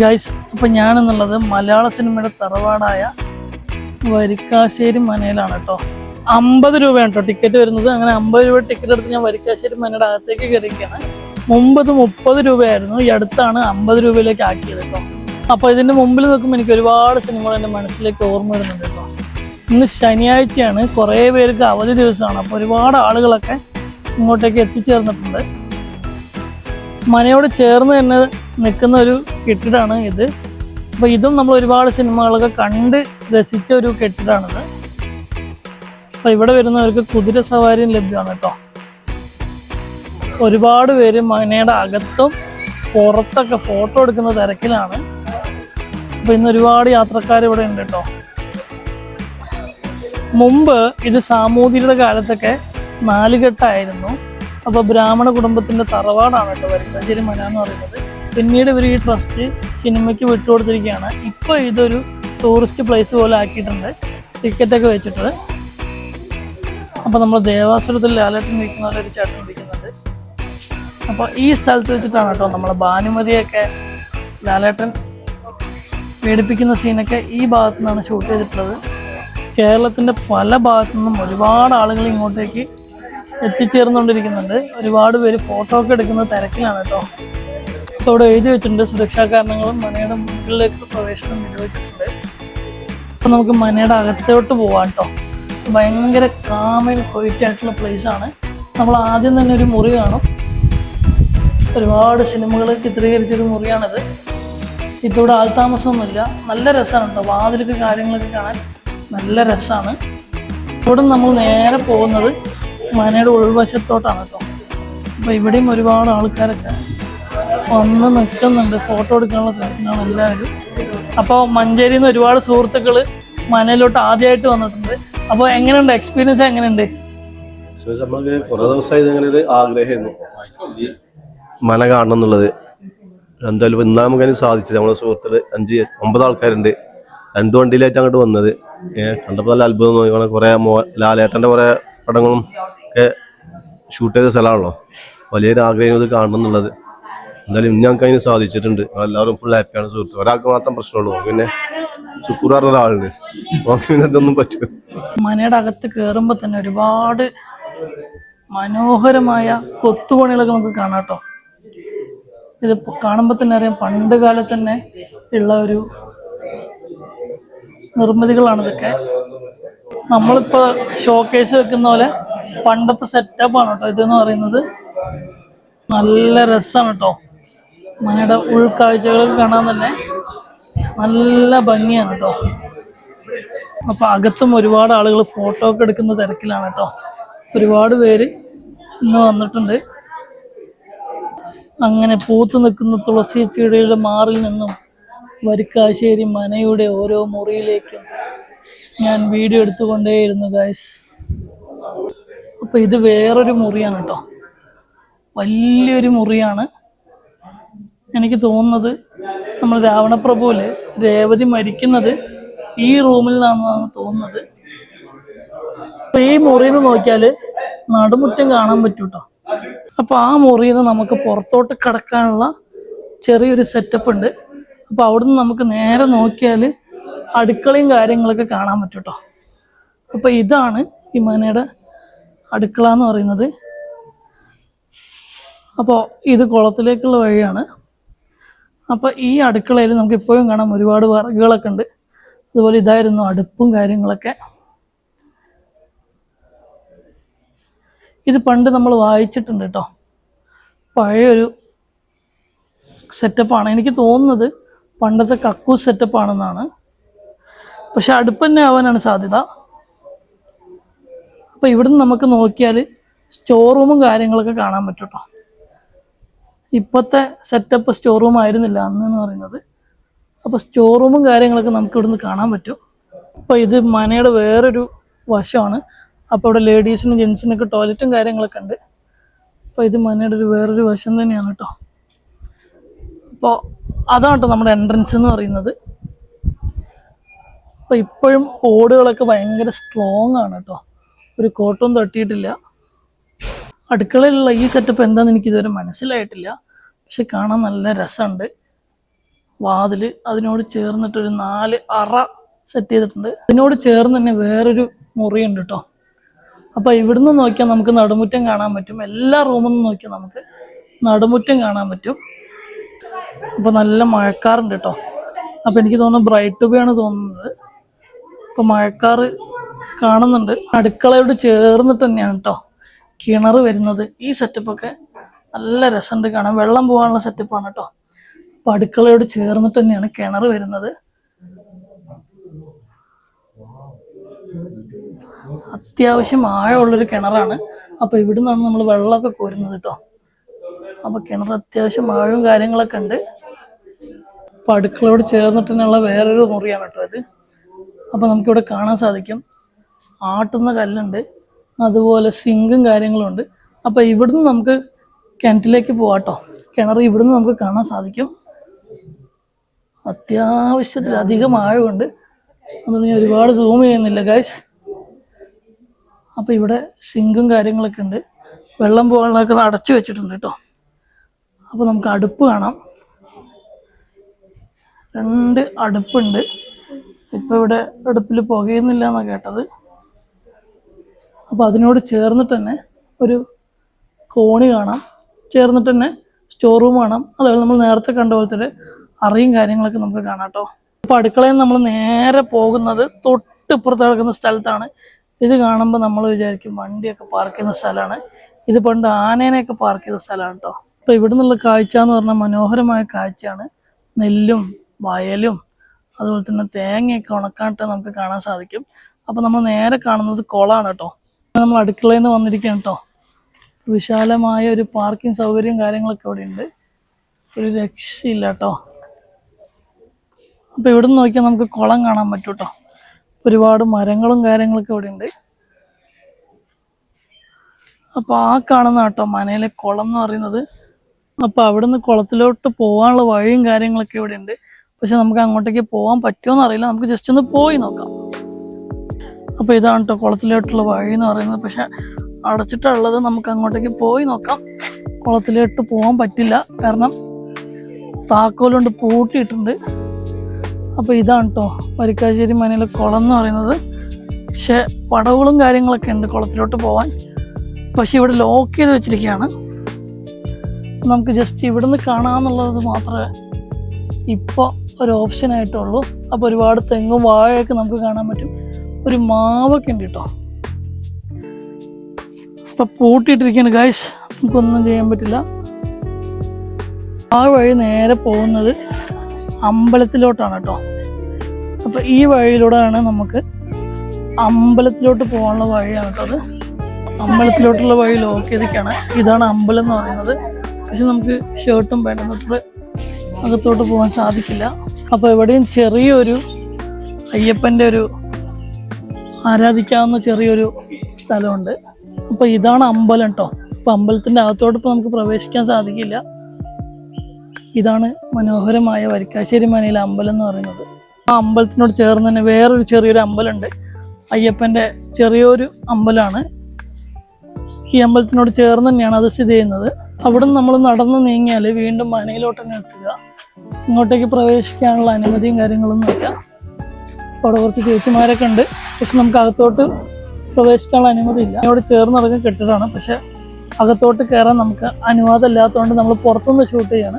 Guys അപ്പം ഞാനെന്നുള്ളത് മലയാള സിനിമയുടെ തറവാടായ വരിക്കാശ്ശേരി മനയിലാണ് കേട്ടോ അമ്പത് രൂപയാണ് കേട്ടോ ടിക്കറ്റ് വരുന്നത്. അങ്ങനെ അമ്പത് രൂപ ടിക്കറ്റ് എടുത്ത് ഞാൻ വരിക്കാശ്ശേരി മനയുടെ അകത്തേക്ക് കയറിയിരിക്കുകയാണ്. മുമ്പ് ഇത് മുപ്പത് രൂപയായിരുന്നു. ഈ അടുത്താണ് അമ്പത് രൂപയിലേക്ക് ആക്കിയത് കേട്ടോ അപ്പോൾ ഇതിന്റെ മുമ്പിൽ നിൽക്കുമ്പോൾ എനിക്ക് ഒരുപാട് സിനിമകൾ എന്റെ മനസ്സിലേക്ക് ഓർമ്മ വരുന്നുണ്ട് കേട്ടോ ഇന്ന് ശനിയാഴ്ചയാണ്. കുറേ പേർക്ക് അവധി ദിവസമാണ്. അപ്പോൾ ഒരുപാട് ആളുകളൊക്കെ ഇങ്ങോട്ടേക്ക് എത്തിച്ചേർന്നിട്ടുണ്ട്. മനയോട് ചേർന്ന് തന്നെ നിൽക്കുന്ന ഒരു കെട്ടിടമാണ് ഇത്. അപ്പോൾ ഇതും നമ്മൾ ഒരുപാട് സിനിമകളൊക്കെ കണ്ട് രസിച്ച ഒരു കെട്ടിടമാണിത് അപ്പോൾ ഇവിടെ വരുന്നവർക്ക് കുതിര സവാരിയും ലഭ്യമാണ് കേട്ടോ. ഒരുപാട് പേര് മനയുടെ അകത്തും പുറത്തൊക്കെ ഫോട്ടോ എടുക്കുന്ന തിരക്കിലാണ്. അപ്പോൾ ഇന്ന് ഒരുപാട് യാത്രക്കാർ ഇവിടെ ഉണ്ട് കേട്ടോ. മുമ്പ് ഇത് സാമൂതിരിയുടെ കാലത്തൊക്കെ നാലുകെട്ടായിരുന്നു അപ്പോൾ ബ്രാഹ്മണ കുടുംബത്തിന്റെ തറവാടാണ് കേട്ടോ വരിക്കാശ്ശേരി മന എന്ന് പറയുന്നത്. പിന്നീട് ഇവർ ഈ ട്രസ്റ്റ് സിനിമയ്ക്ക് വിട്ടുകൊടുത്തിരിക്കുകയാണ്. ഇപ്പോൾ ഇതൊരു ടൂറിസ്റ്റ് പ്ലേസ് പോലെ ആക്കിയിട്ടുണ്ട്. ടിക്കറ്റൊക്കെ വെച്ചിട്ട് അപ്പോൾ നമ്മൾ ദേവാസുരത്തിൽ ലാലേട്ടൻ നിൽക്കുന്ന ഒരു ചേട്ടൻ ഇരിക്കുന്നുണ്ട് അപ്പോൾ ഈ സ്ഥലത്ത് വെച്ചിട്ടാണ് കേട്ടോ നമ്മൾ ഭാനുമതിയൊക്കെ ലാലേട്ടൻ പീഡിപ്പിക്കുന്ന സീനൊക്കെ ഈ ഭാഗത്തു നിന്നാണ് ഷൂട്ട് ചെയ്തിട്ടുള്ളത്. കേരളത്തിന്റെ പല ഭാഗത്തു നിന്നും ഒരുപാട് ആളുകൾ ഇങ്ങോട്ടേക്ക് എത്തിച്ചേർന്നുകൊണ്ടിരിക്കുന്നുണ്ട്. ഒരുപാട് പേര് ഫോട്ടോ ഒക്കെ എടുക്കുന്ന തിരക്കിലാണ് കേട്ടോ. ഇവിടെ എഴുതി വെച്ചിട്ടുണ്ട്. സുരക്ഷാ കാരണങ്ങളും മനയുടെ മുകളിലേക്ക് പ്രവേശനം നിരോധിച്ചിട്ടുണ്ട്. അപ്പം നമുക്ക് മനയുടെ അകത്തോട്ട് പോവാം കേട്ടോ ഭയങ്കര കാമൻ ക്വൈറ്റ് ആയിട്ടുള്ള ആണ്. നമ്മൾ ആദ്യം തന്നെ ഒരു മുറി കാണും. ഒരുപാട് സിനിമകൾ ചിത്രീകരിച്ചൊരു മുറിയാണിത്. ഇപ്പോൾ ഇവിടെ ആൾതാമസമൊന്നുമില്ല. നല്ല രസമാണ് കേട്ടോ വാതിലൊക്കെ കാര്യങ്ങളൊക്കെ കാണാൻ നല്ല രസമാണ്. ഇവിടെ നമ്മൾ നേരെ പോകുന്നത് മനയുടെ ഉൾവശത്തോട്ടാണ് കേട്ടോ അപ്പോൾ ഇവിടെയും ഒരുപാട് ആൾക്കാരൊക്കെ വന്ന് നിൽക്കുന്നുണ്ട്. ഫോട്ടോ എടുക്കാനുള്ള തിരക്കിനാണ് എല്ലാവരും. അപ്പോൾ മഞ്ചേരിയിൽ നിന്ന് ഒരുപാട് സുഹൃത്തുക്കൾ മനയിലോട്ട് ആദ്യമായിട്ട് വന്നിട്ടുണ്ട്. അപ്പോൾ എങ്ങനെയുണ്ട്? എക്സ്പീരിയൻസ് എങ്ങനെയുണ്ട്? കുറേ ദിവസമായി ഇങ്ങനെ ഒരു ആഗ്രഹമായിരുന്നു. മന കാണണം എന്നുള്ളത്. എന്തായാലും ഇന്നാ സാധിച്ചത്. നമ്മളെ സുഹൃത്തുക്കൾ അഞ്ച് ഒമ്പത് ആൾക്കാരുണ്ട്. രണ്ട് വണ്ടിയിലായിട്ട് അങ്ങോട്ട് വന്നത്. കണ്ടപ്പോൾ നല്ല അത്ഭുതം കുറേ കുറെ മോ ലാലേട്ടന്റെ കുറെ പടങ്ങളും ഒക്കെ ഷൂട്ട് ചെയ്ത സ്ഥലമാണല്ലോ. വലിയൊരു ആഗ്രഹം ഇത് കാണണം എന്നുള്ളത്. എന്തായാലും ഞങ്ങൾക്ക് അതിന് സാധിച്ചിട്ടുണ്ട്. എല്ലാവരും ഫുൾ ഹാപ്പിയാണ് സുഹൃത്ത് ഒരാൾക്ക് മാത്രം പ്രശ്നമുള്ളൂ. പിന്നെ ശുക്കൂർ പറഞ്ഞ ഒരാളുണ്ട്. ഇതൊന്നും പറ്റും മനയുടെ അകത്ത് കയറുമ്പോൾ തന്നെ ഒരുപാട് മനോഹരമായ കൊത്തുപണികളൊക്കെ നമുക്ക് കാണാം കേട്ടോ. ഇത് കാണുമ്പോൾ തന്നെ അറിയാം പണ്ട് കാലത്ത് തന്നെ ഉള്ള ഒരു നിർമ്മിതികളാണ് ഇതൊക്കെ. നമ്മളിപ്പോൾ ഷോക്കേസ് വെക്കുന്ന പോലെ പണ്ടത്തെ സെറ്റപ്പാണ് കേട്ടോ ഇതെന്ന് പറയുന്നത്. നല്ല രസമാണ് കേട്ടോ. മനയുടെ ഉൾക്കാഴ്ചകൾ കാണാൻ തന്നെ നല്ല ഭംഗിയാണ് കേട്ടോ. അപ്പൊ അകത്തും ഒരുപാട് ആളുകൾ ഫോട്ടോ ഒക്കെ എടുക്കുന്ന തിരക്കിലാണ് കേട്ടോ. ഒരുപാട് പേര് ഇന്ന് വന്നിട്ടുണ്ട്. അങ്ങനെ പൂത്തു നിൽക്കുന്ന തുളസി ചെടിയുടെ മാറിൽ നിന്നും വരിക്കാശ്ശേരി മനയുടെ ഓരോ മുറിയിലേക്കും ഞാൻ വീഡിയോ എടുത്തുകൊണ്ടേയിരുന്നു ഗായ്സ് അപ്പൊ ഇത് വേറൊരു മുറിയാണ് കേട്ടോ. വലിയൊരു മുറിയാണ്. എനിക്ക് തോന്നുന്നത് നമ്മൾ രാവണപ്രഭുവിൽ രേവതി മരിക്കുന്നത് ഈ റൂമിൽ നിന്നാണെന്നാണ് തോന്നുന്നത്. അപ്പൊ ഈ മുറിയിൽ നിന്ന് നോക്കിയാൽ നടുമുറ്റം കാണാൻ പറ്റൂട്ടോ. അപ്പൊ ആ മുറിയിൽ നിന്ന് നമുക്ക് പുറത്തോട്ട് കടക്കാനുള്ള ചെറിയൊരു സെറ്റപ്പ് ഉണ്ട്. അപ്പൊ അവിടുന്ന് നമുക്ക് നേരെ നോക്കിയാൽ അടുക്കളയും കാര്യങ്ങളൊക്കെ കാണാൻ പറ്റൂട്ടോ. അപ്പൊ ഇതാണ് ഈ മനയുടെ അടുക്കള എന്ന് പറയുന്നത്. അപ്പോൾ ഇത് കുളത്തിലേക്കുള്ള വഴിയാണ്. അപ്പോൾ ഈ അടുക്കളയിൽ നമുക്ക് ഇപ്പോഴും കാണാം ഒരുപാട് വിറകുകളൊക്കെ ഉണ്ട്. അതുപോലെ ഇതായിരുന്നു അടുപ്പും കാര്യങ്ങളൊക്കെ. ഇത് പണ്ട് നമ്മൾ വായിച്ചിട്ടുണ്ട് കേട്ടോ. പഴയൊരു സെറ്റപ്പാണ് എനിക്ക് തോന്നുന്നത് പണ്ടത്തെ കക്കൂസ് സെറ്റപ്പാണെന്നാണ് പക്ഷെ അടുപ്പ് തന്നെ ആവാനാണ് സാധ്യത. അപ്പോൾ ഇവിടുന്ന് നമുക്ക് നോക്കിയാൽ സ്റ്റോർ റൂമും കാര്യങ്ങളൊക്കെ കാണാൻ പറ്റും കേട്ടോ. ഇപ്പോഴത്തെ സെറ്റപ്പ് സ്റ്റോർ റൂം ആയിരുന്നില്ല അന്ന് എന്ന് പറയുന്നത് അപ്പോൾ സ്റ്റോർ റൂമും കാര്യങ്ങളൊക്കെ നമുക്ക് ഇവിടുന്ന് കാണാൻ പറ്റും. അപ്പോൾ ഇത് മനയുടെ വേറൊരു വശമാണ്. അപ്പോൾ ഇവിടെ ലേഡീസിനും ജെൻസിനൊക്കെ ടോയ്ലറ്റും കാര്യങ്ങളൊക്കെ ഉണ്ട്. അപ്പോൾ ഇത് മനയുടെ ഒരു വേറൊരു വശം തന്നെയാണ് കേട്ടോ. അപ്പോൾ അതാണ് കേട്ടോ നമ്മുടെ എൻട്രൻസ് എന്ന് പറയുന്നത്. അപ്പോൾ ഇപ്പോഴും ഓടുകളൊക്കെ ഭയങ്കര സ്ട്രോങ് ആണ് കേട്ടോ. ഒരു കോട്ടൊന്നും തട്ടിയിട്ടില്ല. അടുക്കളയിലുള്ള ഈ സെറ്റപ്പ് എന്താണെന്ന് എനിക്ക് ഇതുവരെ മനസ്സിലായിട്ടില്ല. പക്ഷെ കാണാൻ നല്ല രസമുണ്ട്. വാതിൽ അതിനോട് ചേർന്നിട്ടൊരു നാല് അറ സെറ്റ് ചെയ്തിട്ടുണ്ട്. അതിനോട് ചേർന്ന് തന്നെ വേറൊരു മുറിയുണ്ട് കേട്ടോ അപ്പൊ ഇവിടുന്ന് നോക്കിയാൽ നമുക്ക് നടുമുറ്റം കാണാൻ പറ്റും. എല്ലാ റൂമിൽ നിന്ന് നോക്കിയാൽ നമുക്ക് നടുമുറ്റം കാണാൻ പറ്റും. അപ്പൊ നല്ല മഴക്കാറുണ്ട് കേട്ടോ അപ്പൊ എനിക്ക് തോന്നുന്നു ബ്രൈറ്റ് ടുബിയാണ് തോന്നുന്നത്. അപ്പോൾ മഴക്കാറ് കാണുന്നുണ്ട്. അടുക്കളയോട് ചേർന്നിട്ട് തന്നെയാണ് കേട്ടോ കിണർ വരുന്നത്. ഈ സെറ്റപ്പൊക്കെ നല്ല രസമുണ്ട് കാണാൻ. വെള്ളം പോകാനുള്ള സെറ്റപ്പാണ് കേട്ടോ അപ്പൊ അടുക്കളയോട് ചേർന്നിട്ട് തന്നെയാണ് കിണർ വരുന്നത്. അത്യാവശ്യം ആഴമുള്ളൊരു കിണറാണ്. അപ്പൊ ഇവിടെ നിന്നാണ് നമ്മൾ വെള്ളമൊക്കെ കോരുന്നത് കേട്ടോ അപ്പൊ കിണർ അത്യാവശ്യം ആഴവും കാര്യങ്ങളൊക്കെ ഉണ്ട്. അപ്പൊ അടുക്കളയോട് ചേർന്നിട്ട് തന്നെയുള്ള വേറൊരു മുറിയാണ് കേട്ടോ ഇത്. അപ്പൊ നമുക്കിവിടെ കാണാൻ സാധിക്കും. ആട്ടുന്ന കല്ലുണ്ട്. അതുപോലെ സിങ്കും കാര്യങ്ങളും ഉണ്ട്. അപ്പൊ ഇവിടുന്ന് നമുക്ക് കിണറ്റിലേക്ക് പോവാട്ടോ. കിണർ ഇവിടുന്ന് നമുക്ക് കാണാൻ സാധിക്കും. അത്യാവശ്യത്തിലധികം ആഴമുണ്ട്. അതുകൊണ്ട് ഞാൻ ഒരുപാട് സൂം ചെയ്യുന്നില്ല ഗൈസ് അപ്പം ഇവിടെ സിങ്കും കാര്യങ്ങളൊക്കെ ഉണ്ട്. വെള്ളം പോകാനുള്ളതൊക്കെ അടച്ചു വെച്ചിട്ടുണ്ട് കേട്ടോ. അപ്പോൾ നമുക്ക് അടുപ്പ് കാണാം. രണ്ട് അടുപ്പുണ്ട്. ഇപ്പോൾ ഇവിടെ അടുപ്പിൽ പുകയുന്നില്ല എന്നാണ് കേട്ടത്. അപ്പോൾ അതിനോട് ചേർന്നിട്ട് തന്നെ ഒരു കോണി കാണാം. ചേർന്നിട്ട് തന്നെ സ്റ്റോർ റൂം കാണാം അതുപോലെ നമ്മൾ നേരത്തെ കണ്ട പോലത്തെ അറിയും കാര്യങ്ങളൊക്കെ നമുക്ക് കാണാം കേട്ടോ ഇപ്പൊ അടുക്കളയിൽ നമ്മൾ നേരെ പോകുന്നത് തൊട്ടിപ്പുറത്ത് കിടക്കുന്ന സ്ഥലത്താണ്. ഇത് കാണുമ്പോൾ നമ്മൾ വിചാരിക്കും വണ്ടിയൊക്കെ പാർക്ക് ചെയ്യുന്ന സ്ഥലമാണ്. ഇത് പണ്ട് ആനേനെയൊക്കെ പാർക്ക് ചെയ്ത സ്ഥലമാണ് കേട്ടോ ഇപ്പൊ ഇവിടെ നിന്നുള്ള കാഴ്ച എന്ന് പറഞ്ഞാൽ മനോഹരമായ കാഴ്ചയാണ്. നെല്ലും വയലും അതുപോലെ തന്നെ തേങ്ങയൊക്കെ ഉണക്കാനിട്ട് നമുക്ക് കാണാൻ സാധിക്കും. അപ്പൊ നമ്മൾ നേരെ കാണുന്നത് കുളമാണ് കേട്ടോ നമ്മൾ അടുക്കളയിൽ നിന്ന് വന്നിരിക്കുകയാണ് കേട്ടോ വിശാലമായ ഒരു പാർക്കിംഗ് സൗകര്യം കാര്യങ്ങളൊക്കെ ഇവിടെ ഉണ്ട് ഒരു രക്ഷയില്ല കേട്ടോ അപ്പൊ ഇവിടെ നിന്ന് നോക്കിയാൽ നമുക്ക് കുളം കാണാൻ പറ്റും കേട്ടോ ഒരുപാട് മരങ്ങളും കാര്യങ്ങളൊക്കെ ഇവിടെ ഉണ്ട് അപ്പോൾ ആ കാണുന്ന കേട്ടോ മനയിലെ കുളം എന്ന് പറയുന്നത്. അപ്പൊ അവിടുന്ന് കുളത്തിലോട്ട് പോകാനുള്ള വഴിയും കാര്യങ്ങളൊക്കെ ഇവിടെ ഉണ്ട് പക്ഷെ നമുക്ക് അങ്ങോട്ടേക്ക് പോകാൻ പറ്റുമോ അറിയില്ല. നമുക്ക് ജസ്റ്റ് ഒന്ന് പോയി നോക്കാം. അപ്പോൾ ഇതാണ് കേട്ടോ കുളത്തിലോട്ടുള്ള വഴി എന്ന് പറയുന്നത്. പക്ഷെ അടച്ചിട്ടുള്ളത് നമുക്ക് അങ്ങോട്ടേക്ക് പോയി നോക്കാം. കുളത്തിലോട്ട് പോകാൻ പറ്റില്ല. കാരണം താക്കോലുകൊണ്ട് പൂട്ടിയിട്ടുണ്ട്. അപ്പൊ ഇതാണ് കേട്ടോ വരിക്കാശ്ശേരി മനയിലെ കുളം എന്ന് പറയുന്നത്. പക്ഷെ പടവുകളും കാര്യങ്ങളൊക്കെ ഉണ്ട് കുളത്തിലോട്ട് പോവാൻ. പക്ഷെ ഇവിടെ ലോക്ക് ചെയ്ത് വെച്ചിരിക്കുകയാണ്. നമുക്ക് ജസ്റ്റ് ഇവിടുന്ന് കാണാന്നുള്ളത് മാത്രമേ ഇപ്പോൾ ഒരു ഓപ്ഷൻ ആയിട്ടുള്ളൂ. അപ്പോൾ ഒരുപാട് തെങ്ങും വാഴയൊക്കെ നമുക്ക് കാണാൻ പറ്റും. ഒരു മാവൊക്കെ ഉണ്ട് കേട്ടോ അപ്പൊ പൂട്ടിയിട്ടിരിക്കുകയാണ് ഗായ്സ് നമുക്കൊന്നും ചെയ്യാൻ പറ്റില്ല. ആ വഴി നേരെ പോകുന്നത് അമ്പലത്തിലോട്ടാണ് കേട്ടോ. അപ്പൊ ഈ വഴിയിലൂടെയാണ് നമുക്ക് അമ്പലത്തിലോട്ട് പോകാനുള്ള വഴിയാണ് കേട്ടോ അത്. അമ്പലത്തിലോട്ടുള്ള വഴി ലോക്ക് ചെയ്തിരിക്കുകയാണ്. ഇതാണ് അമ്പലം എന്ന് പറയുന്നത്. പക്ഷെ നമുക്ക് ഷർട്ടും പാന്റും തൊട്ട് അകത്തോട്ട് പോകാൻ സാധിക്കില്ല. അപ്പോൾ എവിടെയും ചെറിയൊരു അയ്യപ്പന്റെ ഒരു ആരാധിക്കാവുന്ന ചെറിയൊരു സ്ഥലമുണ്ട്. അപ്പൊ ഇതാണ് അമ്പലം കേട്ടോ അപ്പൊ അമ്പലത്തിന്റെ അകത്തോട്ട് ഇപ്പൊ നമുക്ക് പ്രവേശിക്കാൻ സാധിക്കില്ല. ഇതാണ് മനോഹരമായ വരിക്കാശ്ശേരി മനയിലെ അമ്പലം എന്ന് പറയുന്നത്. ആ അമ്പലത്തിനോട് ചേർന്ന് തന്നെ വേറൊരു ചെറിയൊരു അമ്പലമുണ്ട്. അയ്യപ്പന്റെ ചെറിയൊരു അമ്പലമാണ്. ഈ അമ്പലത്തിനോട് ചേർന്ന് തന്നെയാണ് അത് സ്ഥിതി ചെയ്യുന്നത്. അവിടെ നമ്മൾ നടന്നു നീങ്ങിയാൽ വീണ്ടും മനയിലോട്ട് തന്നെ എത്തുക. ഇങ്ങോട്ടേക്ക് പ്രവേശിക്കാനുള്ള അനുമതിയും കാര്യങ്ങളൊന്നും ഇല്ല അപ്പോൾ അവിടെ കുറച്ച് ചേച്ചിമാരൊക്കെ ഉണ്ട്. പക്ഷെ നമുക്ക് അകത്തോട്ട് പ്രവേശിക്കാനുള്ള അനുമതി ഇല്ല. അതിനോട് ചേർന്ന് ഇറങ്ങി കെട്ടിടമാണ്. പക്ഷെ അകത്തോട്ട് കയറാൻ നമുക്ക് അനുവാദം ഇല്ലാത്തതുകൊണ്ട് നമ്മൾ പുറത്തുനിന്ന് ഷൂട്ട് ചെയ്യാണ്.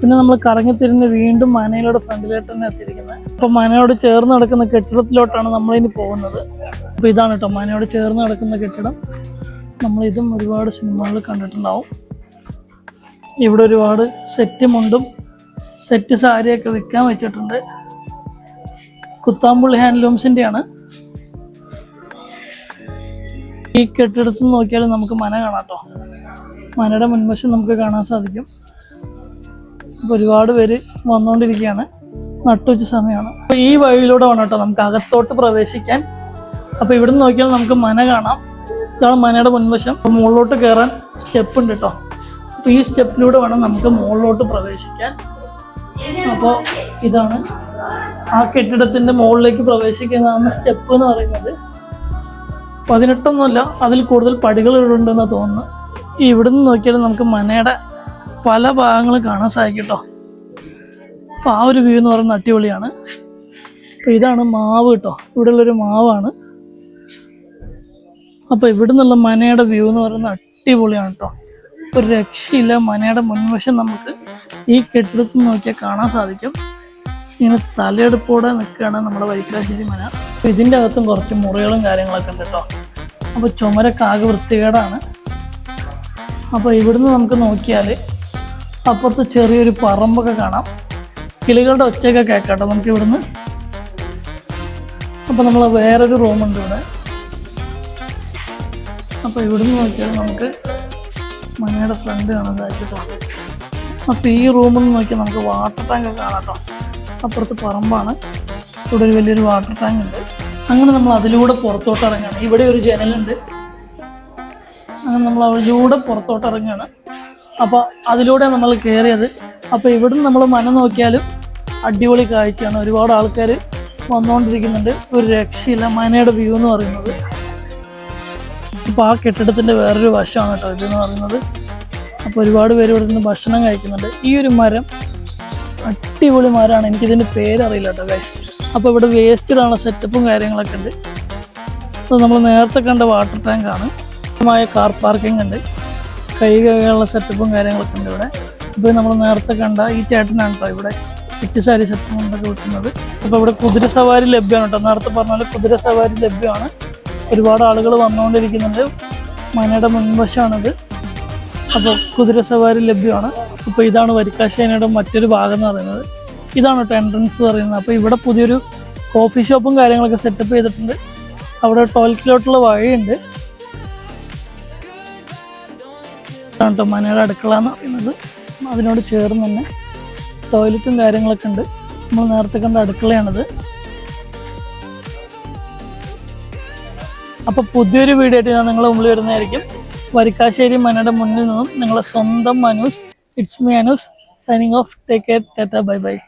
പിന്നെ നമ്മൾ കറങ്ങി തിരിഞ്ഞ് വീണ്ടും മനയിലോട് ഫ്രണ്ടിലോട്ട് തന്നെ എത്തിയിരിക്കുന്നത്. അപ്പൊ മനയോട് ചേർന്ന് നടക്കുന്ന കെട്ടിടത്തിലോട്ടാണ് നമ്മളിനി പോകുന്നത്. അപ്പൊ ഇതാണ് കേട്ടോ മനയോട് ചേർന്ന് നടക്കുന്ന കെട്ടിടം. നമ്മൾ ഇതും ഒരുപാട് സിനിമകളിൽ കണ്ടിട്ടുണ്ടാവും. ഇവിടെ ഒരുപാട് സെറ്റ് മുണ്ടും സെറ്റ് സാരിയൊക്കെ വിൽക്കാൻ വെച്ചിട്ടുണ്ട്. കുത്താമ്പുള്ളി ഹാൻഡ്ലൂംസിന്റെ ഈ കെട്ടിടത്തിൽ നിന്ന് നോക്കിയാൽ നമുക്ക് മന കാണാം കേട്ടോ മനയുടെ മുൻവശം നമുക്ക് കാണാൻ സാധിക്കും. അപ്പൊ ഒരുപാട് പേര് വന്നുകൊണ്ടിരിക്കുകയാണ് നട്ടുച്ച സമയമാണ്. അപ്പൊ ഈ വഴിയിലൂടെ വേണം കേട്ടോ നമുക്ക് അകത്തോട്ട് പ്രവേശിക്കാൻ. അപ്പൊ ഇവിടുന്ന് നോക്കിയാൽ നമുക്ക് മന കാണാം. ഇതാണ് മനയുടെ മുൻവശം. അപ്പൊ മുകളിലോട്ട് കയറാൻ സ്റ്റെപ്പ് ഉണ്ട് കേട്ടോ അപ്പൊ ഈ സ്റ്റെപ്പിലൂടെ വേണം നമുക്ക് മുകളിലോട്ട് പ്രവേശിക്കാൻ. അപ്പോൾ ഇതാണ് ആ കെട്ടിടത്തിന്റെ മുകളിലേക്ക് പ്രവേശിക്കുന്നതാണ് സ്റ്റെപ്പ് എന്ന് പറയുന്നത്. പതിനെട്ടൊന്നുമല്ല അതിൽ കൂടുതൽ ഉണ്ടെന്ന് തോന്നുന്നു ഇവിടുന്ന് നോക്കിയാൽ നമുക്ക് മനയുടെ പല ഭാഗങ്ങളും കാണാൻ സാധിക്കും കേട്ടോ അപ്പോൾ ആ ഒരു വ്യൂ എന്ന് പറയുന്നത് അടിപൊളിയാണ്. അപ്പോൾ ഇതാണ് മാവ് കേട്ടോ. ഇവിടെയുള്ളൊരു മാവാണ്. അപ്പോൾ ഇവിടെ നിന്നുള്ള മനയുടെ വ്യൂ എന്ന് പറയുന്നത് അടിപൊളിയാണ് കേട്ടോ. ഒരു രക്ഷയില്ല മനയുടെ മുൻവശം നമുക്ക് ഈ കെട്ടിടത്തിൽ നോക്കിയാൽ കാണാൻ സാധിക്കും. ഇങ്ങനെ തലയെടുപ്പോടെ നിൽക്കുകയാണ് നമ്മുടെ വരിക്കാശ്ശേരി മന അപ്പോൾ ഇതിന്റെ അകത്തും കുറച്ച് മുറികളും കാര്യങ്ങളൊക്കെ ഉണ്ട് കേട്ടോ. അപ്പോൾ ചുമരൊക്കെ ആകെ വൃത്തികേടാണ്. അപ്പോൾ ഇവിടുന്ന് നമുക്ക് നോക്കിയാൽ അപ്പുറത്ത് ചെറിയൊരു പറമ്പൊക്കെ കാണാം. കിളികളുടെ ഒച്ചയൊക്കെ കേൾക്കാട്ടോ നമുക്ക് ഇവിടുന്ന്. അപ്പോൾ നമ്മൾ വേറൊരു റൂമുണ്ട് ഇവിടെ. അപ്പോൾ ഇവിടുന്ന് നോക്കിയാൽ നമുക്ക് മനയുടെ ഫ്രണ്ട് കാണാൻ സാധിച്ചിട്ടുണ്ട് അപ്പോൾ ഈ റൂമിൽ നിന്ന് നോക്കിയാൽ നമുക്ക് വാട്ടർ ടാങ്ക് കാണാം കേട്ടോ. അപ്പുറത്ത് പറമ്പാണ്. ഇവിടെ ഒരു വലിയൊരു വാട്ടർ ടാങ്ക് ഉണ്ട്. അങ്ങനെ നമ്മൾ അതിലൂടെ പുറത്തോട്ട് ഇറങ്ങുകയാണ് ഇവിടെ ഒരു ജനലുണ്ട് അങ്ങനെ നമ്മൾ അതിലൂടെ പുറത്തോട്ട് ഇറങ്ങുകയാണ് അപ്പോൾ അതിലൂടെ നമ്മൾ കയറിയത് അപ്പോൾ ഇവിടുന്ന് നമ്മൾ മന നോക്കിയാലും അടിപൊളി കാഴ്ചയാണ്. ഒരുപാട് ആൾക്കാർ വന്നുകൊണ്ടിരിക്കുന്നുണ്ട് ഒരു രക്ഷയില്ല. മനയുടെ വ്യൂ എന്ന് പറയുന്നത്. അപ്പോൾ ആ കെട്ടിടത്തിന്റെ വേറൊരു വശമാണ് കേട്ടോ ഇതെന്ന് പറയുന്നത്. അപ്പോൾ ഒരുപാട് പേര് ഇവിടെ നിന്ന് ഭക്ഷണം കഴിക്കുന്നുണ്ട്. ഈ ഒരു മരം അടിപൊളി മരമാണ് എനിക്കിതിന്റെ പേരറിയില്ല കേട്ടോ ഗൈസ് അപ്പോൾ ഇവിടെ വേസ്റ്റ് ഇടാനുള്ള സെറ്റപ്പും കാര്യങ്ങളൊക്കെ ഉണ്ട്. അത് നമ്മൾ നേരത്തെ കണ്ട വാട്ടർ ടാങ്കാണ് മായ കാർ പാർക്കിംഗ് ഉണ്ട്. കൈ കഴുകാനുള്ള സെറ്റപ്പും കാര്യങ്ങളൊക്കെ ഉണ്ട് ഇവിടെ. ഇപ്പോൾ നമ്മൾ നേരത്തെ കണ്ട ഈ ചേട്ടനാണ് കേട്ടോ ഇവിടെ സെറ്റ് സാരി സെറ്റ് കൊണ്ടൊക്കെ വിൽക്കുന്നത് അപ്പോൾ ഇവിടെ കുതിര സവാരി ലഭ്യമാണ് കേട്ടോ നേരത്തെ പറഞ്ഞ പോലെ കുതിര സവാരി ലഭ്യമാണ്. ഒരുപാട് ആളുകൾ വന്നുകൊണ്ടിരിക്കുന്നുണ്ട്. മനയുടെ മുൻവശമാണിത് അപ്പോൾ കുതിര സവാരി ലഭ്യമാണ്. അപ്പോൾ ഇതാണ് വരിക്കാശ്ശേനയുടെ മറ്റൊരു ഭാഗം എന്ന് പറയുന്നത്. ഇതാണ് കേട്ടോ എൻട്രൻസ് പറയുന്നത്. അപ്പോൾ ഇവിടെ പുതിയൊരു കോഫി ഷോപ്പും കാര്യങ്ങളൊക്കെ സെറ്റപ്പ് ചെയ്തിട്ടുണ്ട്. അവിടെ ടോയ്ലറ്റിലോട്ടുള്ള വഴിയുണ്ട്. ഇതാണ് കേട്ടോ മനയുടെ അടുക്കള എന്ന് പറയുന്നത്. അതിനോട് ചേർന്ന് തന്നെ ടോയ്ലറ്റും കാര്യങ്ങളൊക്കെ ഉണ്ട്. നമ്മൾ നേരത്തെ കണ്ട അടുക്കളയാണിത്. അപ്പോൾ പുതിയൊരു വീഡിയോ ആയിട്ട് ഞാൻ നിങ്ങളെ മുമ്പിൽ വരുന്നതായിരിക്കും. വരിക്കാശ്ശേരി മനയുടെ മുന്നിൽ നിന്നും നിങ്ങളുടെ സ്വന്തം Manu's It's me Anush signing off. Take care. Tata. Bye bye.